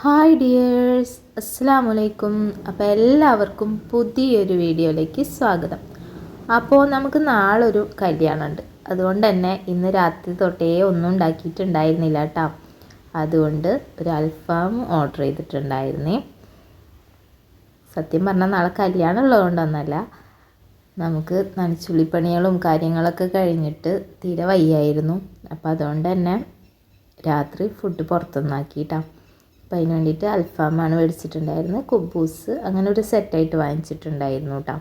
Hi dears അസ്സാം വലൈക്കും അപ്പോൾ എല്ലാവർക്കും പുതിയൊരു വീഡിയോയിലേക്ക് സ്വാഗതം. അപ്പോൾ നമുക്ക് നാളൊരു കല്യാണമുണ്ട്. അതുകൊണ്ട് തന്നെ ഇന്ന് രാത്രി തൊട്ടേ ഒന്നും ഉണ്ടാക്കിയിട്ടുണ്ടായിരുന്നില്ല കേട്ടോ. അതുകൊണ്ട് ഒരു അൽഫാം ഓർഡർ ചെയ്തിട്ടുണ്ടായിരുന്നേ. സത്യം പറഞ്ഞാൽ നാളെ കല്യാണം ഉള്ളതുകൊണ്ടൊന്നല്ല. നമുക്ക് നനച്ചുള്ളിപ്പണികളും കാര്യങ്ങളൊക്കെ കഴിഞ്ഞിട്ട് തീരെ വയ്യായിരുന്നു. അപ്പോൾ അതുകൊണ്ട് തന്നെ രാത്രി ഫുഡ് പുറത്തുനിന്നാക്കിയിട്ടാണ് അപ്പം അതിന് വേണ്ടിയിട്ട് അൽഫാമാണ് മേടിച്ചിട്ടുണ്ടായിരുന്നത്. കുബൂസ് അങ്ങനെ ഒരു സെറ്റായിട്ട് വാങ്ങിച്ചിട്ടുണ്ടായിരുന്നു കേട്ടോ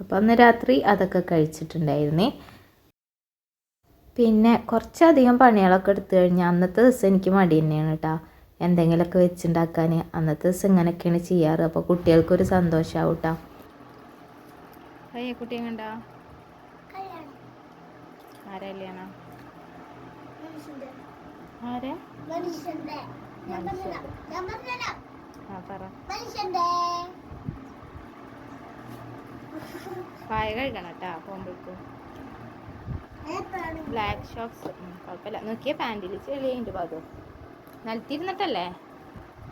അപ്പോൾ അന്ന് രാത്രി അതൊക്കെ കഴിച്ചിട്ടുണ്ടായിരുന്നേ. പിന്നെ കുറച്ചധികം പണികളൊക്കെ എടുത്തു കഴിഞ്ഞാൽ അന്നത്തെ ദിവസം എനിക്ക് മടി തന്നെയാണ് കേട്ടോ എന്തെങ്കിലുമൊക്കെ വെച്ചുണ്ടാക്കാൻ അന്നത്തെ ദിവസം ഇങ്ങനെയൊക്കെയാണ് ചെയ്യാറ്. അപ്പോൾ കുട്ടികൾക്കൊരു സന്തോഷമാവും കേട്ടോ കുട്ടി കണ്ട? ആരാ കല്യാണ? ആരാ? പായ കഴിക്കണം കേട്ടാ പോകുമ്പോഴേക്കും. ബ്ലാക്ക് ഷോക്സ് കുഴപ്പമില്ല. നോക്കിയ പാന്റിൽ ചെളിയുണ്ട് പാതു നിലത്തിരുന്നിട്ടല്ലേ?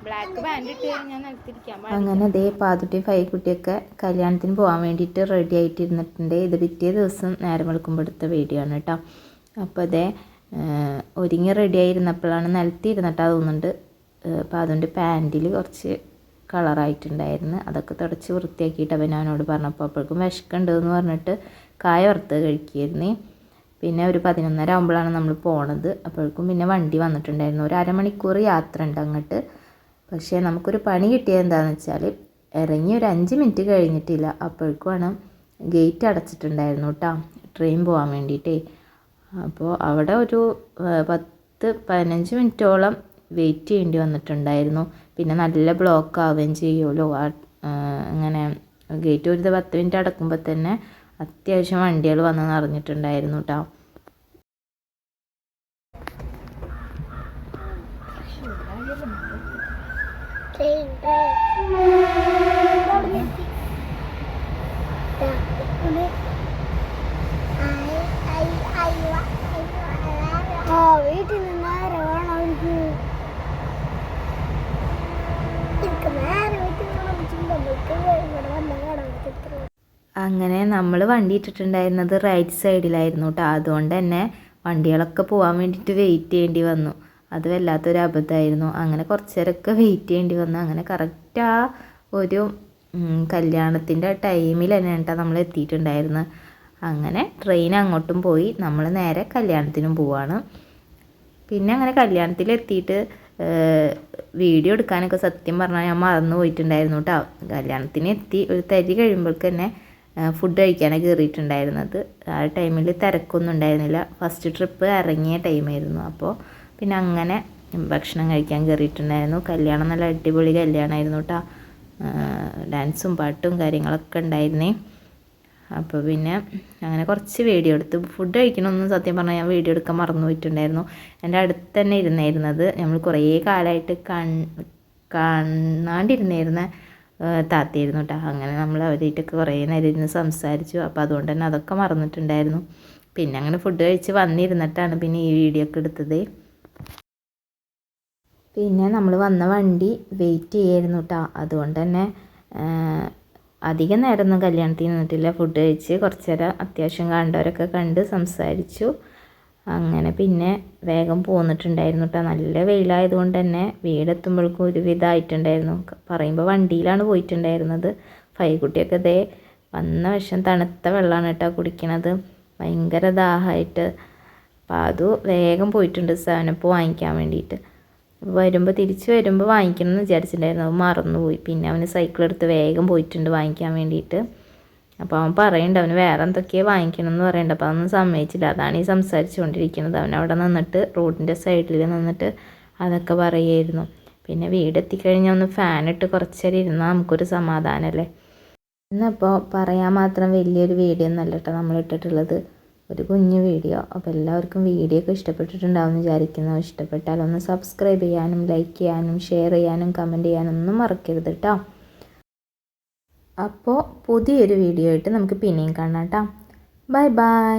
ബ്ലാക്ക് പാന്റ് ഇട്ട് ഞാൻ നിലത്തിരിക്കാൻ അങ്ങനെ അതേ പാതുട്ടി ഫൈക്കുട്ടിയൊക്കെ കല്യാണത്തിന് പോകാൻ വേണ്ടിയിട്ട് റെഡി ആയിട്ടിരുന്നിട്ടുണ്ട്. ഇത് പിറ്റേ ദിവസം നേരം വെളുക്കുമ്പോൾ എടുത്ത വീഡിയോ ആണ് കേട്ടോ അപ്പോൾ അതേ ഒരുങ്ങി റെഡി ആയിരുന്നപ്പോഴാണ് നിലത്തിരുന്നിട്ടാ തോന്നുന്നുണ്ട്. അപ്പോൾ അതുകൊണ്ട് പാന്റിൽ കുറച്ച് കളറായിട്ടുണ്ടായിരുന്നു. അതൊക്കെ തുടച്ച് വൃത്തിയാക്കിയിട്ട് അവൻ അവനോട് പറഞ്ഞപ്പോൾ അപ്പോഴേക്കും വിശക്കുണ്ട് എന്ന് പറഞ്ഞിട്ട് കായ വറുത്ത് കഴിക്കുകയായിരുന്നേ. പിന്നെ ഒരു പതിനൊന്നര ആകുമ്പോഴാണ് നമ്മൾ പോണത്. അപ്പോഴേക്കും പിന്നെ വണ്ടി വന്നിട്ടുണ്ടായിരുന്നു. ഒരു അരമണിക്കൂർ യാത്ര ഉണ്ട് അങ്ങോട്ട്. പക്ഷേ നമുക്കൊരു പണി കിട്ടിയത് എന്താണെന്ന് വെച്ചാൽ ഇറങ്ങി ഒരു അഞ്ച് മിനിറ്റ് കഴിഞ്ഞിട്ടില്ല. അപ്പോഴേക്കുമാണ് ഗേറ്റ് അടച്ചിട്ടുണ്ടായിരുന്നു കേട്ടോ. ട്രെയിൻ പോകാൻ വേണ്ടിയിട്ടേ. അപ്പോൾ അവിടെ ഒരു പത്ത് പതിനഞ്ച് മിനിറ്റോളം വെയിറ്റ് ചെയ്യേണ്ടി വന്നിട്ടുണ്ടായിരുന്നു. പിന്നെ നല്ല ബ്ലോക്ക് ആവുകയും ചെയ്യുമല്ലോ അങ്ങനെ ഗേറ്റ് ഒരു പത്ത് മിനിറ്റ് അടക്കുമ്പോൾ തന്നെ അത്യാവശ്യം വണ്ടികൾ വന്ന് നിറഞ്ഞിട്ടുണ്ടായിരുന്നു കേട്ടോ Thank ട്രെയിൻ ആ വീട്ടിൽ നിന്ന് നേരെ വേണം അവർക്ക് എനിക്ക് നേരെ വീട്ടിൽ നിന്ന് ചിന്തമ്മക്ക് ഇവിടെ വന്ന കാണാൻ പറ്റും അങ്ങനെ നമ്മൾ വണ്ടി ഇട്ടിട്ടുണ്ടായിരുന്നത് റൈറ്റ് സൈഡിലായിരുന്നു കേട്ടോ അതുകൊണ്ട് തന്നെ വണ്ടികളൊക്കെ പോകാൻ വേണ്ടിയിട്ട് വെയിറ്റ് ചെയ്യേണ്ടി വന്നു. അത് വല്ലാത്തൊരു അബദ്ധമായിരുന്നു. അങ്ങനെ കുറച്ച് നേരമൊക്കെ വെയിറ്റ് ചെയ്യേണ്ടി വന്നു. അങ്ങനെ കറക്റ്റ് ആ ഒരു കല്യാണത്തിന്റെ ടൈമിൽ തന്നെ കേട്ടോ നമ്മൾ എത്തിയിട്ടുണ്ടായിരുന്നു. അങ്ങനെ ട്രെയിൻ അങ്ങോട്ടും പോയി. നമ്മൾ നേരെ കല്യാണത്തിനും പോവാണ്. പിന്നെ അങ്ങനെ കല്യാണത്തിൽ എത്തിയിട്ട് വീഡിയോ എടുക്കാനൊക്കെ സത്യം പറഞ്ഞാൽ ഞാൻ മറന്നു പോയിട്ടുണ്ടായിരുന്നു കേട്ടോ കല്യാണത്തിന് എത്തി ഒരു തരി കഴിയുമ്പോഴേക്ക് തന്നെ ഫുഡ് കഴിക്കാനാണ് കയറിയിട്ടുണ്ടായിരുന്നത് ആ ടൈമിൽ തിരക്കൊന്നും ഉണ്ടായിരുന്നില്ല. ഫസ്റ്റ് ട്രിപ്പ് ഇറങ്ങിയ ടൈമായിരുന്നു അപ്പോൾ പിന്നെ അങ്ങനെ ഭക്ഷണം കഴിക്കാൻ കയറിയിട്ടുണ്ടായിരുന്നു കല്യാണം നല്ല അടിപൊളി കല്യാണമായിരുന്നു കേട്ടോ ഡാൻസും പാട്ടും കാര്യങ്ങളൊക്കെ ഉണ്ടായിരുന്നേ. അപ്പോൾ പിന്നെ അങ്ങനെ കുറച്ച് വീഡിയോ എടുത്തു. ഫുഡ് കഴിക്കണമെന്ന് സത്യം പറഞ്ഞാൽ ഞാൻ വീഡിയോ എടുക്കാൻ മറന്നു പോയിട്ടുണ്ടായിരുന്നു. എന്റെ അടുത്ത് തന്നെ ഇരുന്നായിരുന്നത്. നമ്മൾ കുറേ കാലമായിട്ട് കൺ കാണാണ്ടിരുന്നിരുന്ന താത്തയായിരുന്നു കേട്ടോ അങ്ങനെ നമ്മൾ അവരായിട്ടൊക്കെ കുറേ നേരം ഇരുന്ന് സംസാരിച്ചു. അപ്പോൾ അതുകൊണ്ട് തന്നെ അതൊക്കെ മറന്നിട്ടുണ്ടായിരുന്നു. പിന്നെ അങ്ങനെ ഫുഡ് കഴിച്ച് വന്നിരുന്നിട്ടാണ് പിന്നെ ഈ വീഡിയോ ഒക്കെ എടുത്തത്. പിന്നെ നമ്മൾ വന്ന വണ്ടി വെയിറ്റ് ചെയ്യായിരുന്നു കേട്ടോ അതുകൊണ്ട് തന്നെ അധികം നേരമൊന്നും കല്യാണത്തിൽ നിന്നിട്ടില്ല. ഫുഡ് കഴിച്ച് കുറച്ചേരം അത്യാവശ്യം കണ്ടവരൊക്കെ കണ്ട് സംസാരിച്ചു. അങ്ങനെ പിന്നെ വേഗം പോന്നിട്ടുണ്ടായിരുന്നു കേട്ടോ നല്ല വെയിലായതുകൊണ്ട് തന്നെ വീടെത്തുമ്പോഴേക്കും ഒരു വിധമായിട്ടുണ്ടായിരുന്നു പറയുമ്പോൾ വണ്ടിയിലാണ് പോയിട്ടുണ്ടായിരുന്നത്. ഫൈകുട്ടിയൊക്കെ ദേ വന്ന വശം തണുത്ത വെള്ളമാണ് കേട്ടോ കുടിക്കണത്. ഭയങ്കര ദാഹമായിട്ട് അപ്പോൾ അത് വേഗം പോയിട്ടുണ്ട് സെവനപ്പ് വാങ്ങിക്കാൻ വേണ്ടിയിട്ട് വരുമ്പോൾ തിരിച്ച് വരുമ്പോൾ വാങ്ങിക്കണം എന്ന് വിചാരിച്ചിട്ടുണ്ടായിരുന്നു. അത് മറന്നുപോയി. പിന്നെ അവന് സൈക്കിൾ എടുത്ത് വേഗം പോയിട്ടുണ്ട് വാങ്ങിക്കാൻ വേണ്ടിയിട്ട് അപ്പോൾ അവൻ പറയുന്നുണ്ട് അവന് വേറെ എന്തൊക്കെയാണ് വാങ്ങിക്കണം എന്ന് പറയുന്നുണ്ട് അപ്പോൾ അതൊന്നും സമ്മതിച്ചില്ല. അതാണ് ഈ സംസാരിച്ചുകൊണ്ടിരിക്കുന്നത്. അവൻ അവിടെ നിന്നിട്ട് റോഡിന്റെ സൈഡിൽ നിന്നിട്ട് അതൊക്കെ പറയുമായിരുന്നു പിന്നെ വീടെത്തിക്കഴിഞ്ഞാൽ ഒന്ന് ഫാനിട്ട് കുറച്ച് നേരം ഇരുന്നാൽ നമുക്കൊരു സമാധാനമല്ലേ ഇന്നിപ്പോൾ പറയാൻ മാത്രം വലിയൊരു വീഡിയോ ഒന്നല്ല കേട്ടോ നമ്മൾ ഇട്ടിട്ടുള്ളത്. ഒരു കുഞ്ഞു വീഡിയോ അപ്പോൾ എല്ലാവർക്കും വീഡിയോ ഒക്കെ ഇഷ്ടപ്പെട്ടിട്ടുണ്ടാവും വിചാരിക്കുന്നു. ഇഷ്ടപ്പെട്ടാൽ ഒന്ന് സബ്സ്ക്രൈബ് ചെയ്യാനും ലൈക്ക് ചെയ്യാനും ഷെയർ ചെയ്യാനും കമന്റ് ചെയ്യാനും ഒന്നും മറക്കരുത് കേട്ടോ അപ്പോൾ പുതിയൊരു വീഡിയോ ആയിട്ട് നമുക്ക് പിന്നെയും കാണാം കേട്ടോ. Bye bye.